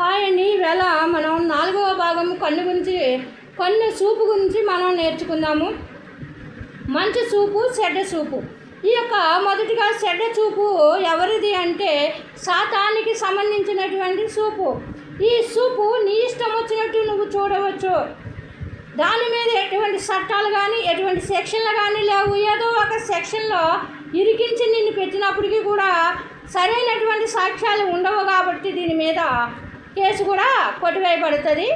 Hi అండి. ఈవేళ మనం నాలుగవ భాగం కన్ను గురించి కన్ను సూపు గురించి మనం నేర్చుకుందాము. మంచి సూపు చెడ్డ సూపు. ఈ యొక్క మొదటిగా చెడ్డ చూపు ఎవరిది అంటే శాతానికి సంబంధించినటువంటి సూపు. ఈ సూపు నీ ఇష్టం వచ్చినట్టు నువ్వు చూడవచ్చు. దాని మీద ఎటువంటి చట్టాలు కానీ ఎటువంటి సెక్షన్లు కానీ లేవు. ఏదో ఒక సెక్షన్లో ఇరికించి నిన్ను పెట్టినప్పటికీ కూడా సరైనటువంటి సాక్ష్యాలు ఉండవు కాబట్టి దీని మీద కేసు కూడా కొట్టివేయబడుతుంది.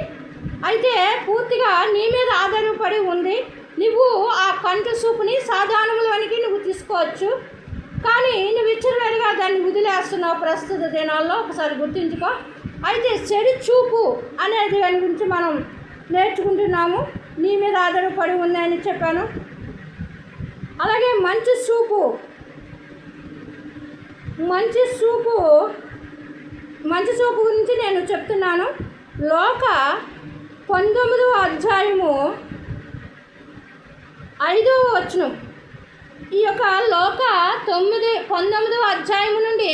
అయితే పూర్తిగా నీ మీద ఆధారపడి ఉంది. నువ్వు ఆ కంటి సూపుని సాధారణంలోనికి నువ్వు తీసుకోవచ్చు. కానీ నువ్వు ఇచ్చినవేడిగా దాన్ని వదిలేస్తున్నావు ప్రస్తుత దినాల్లో. ఒకసారి గుర్తుంచుకో. అయితే చెడు చూపు అనేది దాని గురించి మనం నేర్చుకుంటున్నాము. నీ మీద ఆధారపడి ఉందని చెప్పాను. అలాగే మంచి సూపు. మంచి సూపు మంచి చూపు గురించి నేను చెప్తున్నాను. లోక పంతొమ్మిదవ అధ్యాయము ఐదవ వచనం. ఈ యొక్క లోక తొమ్మిది పంతొమ్మిదవ అధ్యాయము నుండి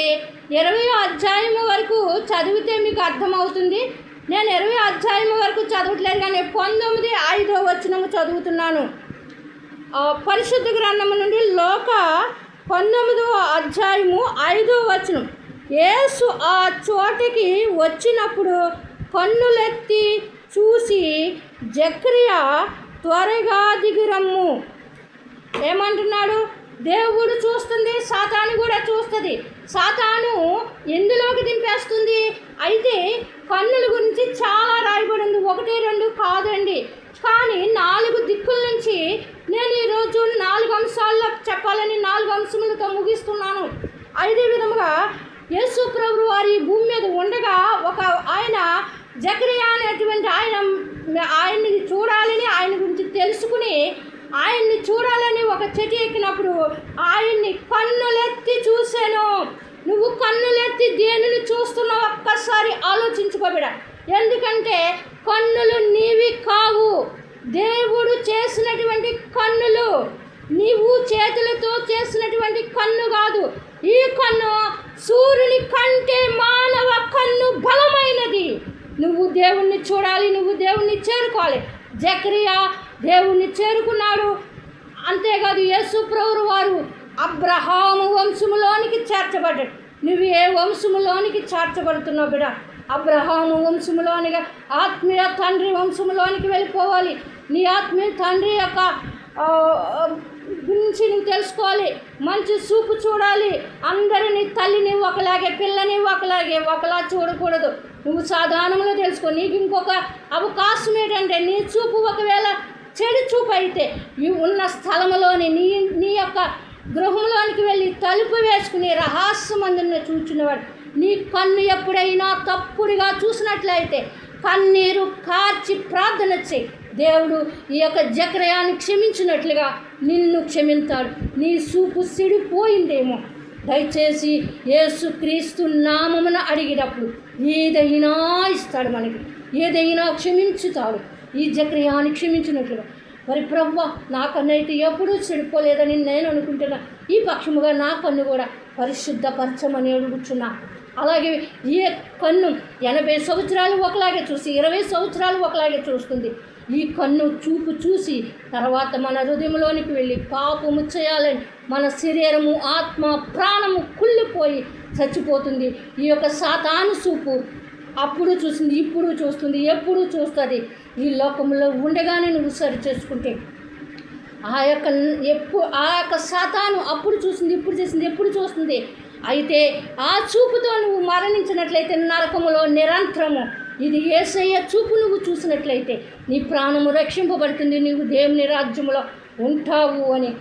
ఇరవై అధ్యాయము వరకు చదివితే మీకు అర్థమవుతుంది. నేను ఇరవై అధ్యాయము వరకు చదవట్లేదు కానీ పంతొమ్మిది ఐదో వచనము చదువుతున్నాను. పరిశుద్ధ గ్రంథము నుండి లోక పంతొమ్మిదవ అధ్యాయము ఐదో వచనం. యేసు ఆ చోటికి వచ్చినప్పుడు కన్నులెత్తి చూసి జక్రియా త్వరగా దిగిరమ్ము ఏమంటున్నాడు? దేవుడు చూస్తుంది సాతాను కూడా చూస్తుంది. సాతాను ఎందులోకి దింపేస్తుంది? అయితే కన్నుల గురించి చాలా రాయబడి ఉంది ఒకటి రెండు కాదండి. కానీ నాలుగు దిక్కుల నుంచి నేను ఈరోజు నాలుగు అంశాల్లో చెప్పాలని నాలుగు అంశములతో ముగిస్తున్నాను. అదే విధముగా యేసు ప్రభు వారి భూమి మీద ఉండగా ఒక ఆయన జకరియా అనేటువంటి ఆయన ఆయన్ని చూడాలని ఆయన గురించి తెలుసుకుని ఆయన్ని చూడాలని ఒక చెట్టు ఎక్కినప్పుడు ఆయన్ని కన్నులెత్తి చూశాను. నువ్వు కన్నులెత్తి దేనిని చూస్తున్నావు ఒక్కసారి ఆలోచించుకోబిడ ఎందుకంటే కన్నులు నీవి కావు. దేవుడు చేసినటువంటి కన్నులు నీవు చేతులతో చేసినటువంటి కన్ను కాదు. ఈ కన్ను సూర్యుని కంటే మానవ కన్ను బలమైనది. నువ్వు దేవుణ్ణి చూడాలి నువ్వు దేవుణ్ణి చేరుకోవాలి. జక్రియా దేవుణ్ణి చేరుకున్నాడు. అంతేకాదు యేసు వారు అబ్రహాము వంశములోనికి చేర్చబడ్డాడు నువ్వు ఏ వంశములోనికి చేర్చబడుతున్నావు బిడ? అబ్రహాము వంశములోనిగా ఆత్మీయ తండ్రి వంశములోనికి వెళ్ళిపోవాలి. నీ ఆత్మీయ తండ్రి యొక్క ఆ, గురించి నువ్వు తెలుసుకోవాలి మంచి చూపు చూడాలి. అందరిని తల్లిని ఒకలాగే పిల్లని ఒకలాగే ఒకలా చూడకూడదు. నువ్వు సాధారణంలో తెలుసుకో నీకు ఇంకొక అవకాశం ఏంటంటే నీ చూపు ఒకవేళ చెడు చూపు అయితే ఈ ఉన్న స్థలంలోని నీ నీ యొక్క గృహంలోనికి వెళ్ళి తలుపు వేసుకుని రహస్యమందున చూచినవాడు. నీ కన్ను ఎప్పుడైనా తప్పుడుగా చూసినట్లయితే కన్నీరు వచ్చి ప్రార్థన చేయి దేవుడు ఈ యొక్క జక్రయాన్ని క్షమించినట్లుగా నిన్ను క్షమింతాడు. నీ సూపు సిడిపోయిందేమో దయచేసి యేసుక్రీస్తు నామమున అడిగినప్పుడు ఏదైనా ఇస్తాడు మనకి. ఏదైనా క్షమించుతాడు. ఈ జక్రయాన్ని క్షమించినట్లుగా. మరి ప్రవ్వ నా కన్ను అయితే ఎప్పుడూ చెడిపోలేదని నేను అనుకుంటున్నా. ఈ పక్షముగా నా కన్ను కూడా పరిశుద్ధపరచమని అడుగుచున్నా. అలాగే ఏ కన్ను ఎనభై సంవత్సరాలు ఒకలాగే చూసి ఇరవై సంవత్సరాలు ఒకలాగే చూస్తుంది. ఈ కన్ను చూపు చూసి తర్వాత మన హృదయంలోనికి వెళ్ళి పాపము చేయాలని మన శరీరము ఆత్మ ప్రాణము కుళ్ళిపోయి చచ్చిపోతుంది. ఈ యొక్క సాతాను చూపు అప్పుడు చూసింది ఇప్పుడు చూస్తుంది ఎప్పుడు చూస్తుంది. ఈ లోకంలో ఉండగానే నువ్వు సరి చేసుకుంటే ఆ యొక్క ఎప్పుడు ఆ యొక్క శాతాను అప్పుడు చూసింది ఇప్పుడు చేసింది ఎప్పుడు చూస్తుంది? అయితే ఆ చూపుతో నువ్వు మరణించినట్లయితే నరకములో నిరంతరము. ఇది ఏసయ్య చూపు నువ్వు చూసినట్లయితే నీ ప్రాణము రక్షింపబడుతుంది నీవు దేవుని రాజ్యములో ఉంటావు అని.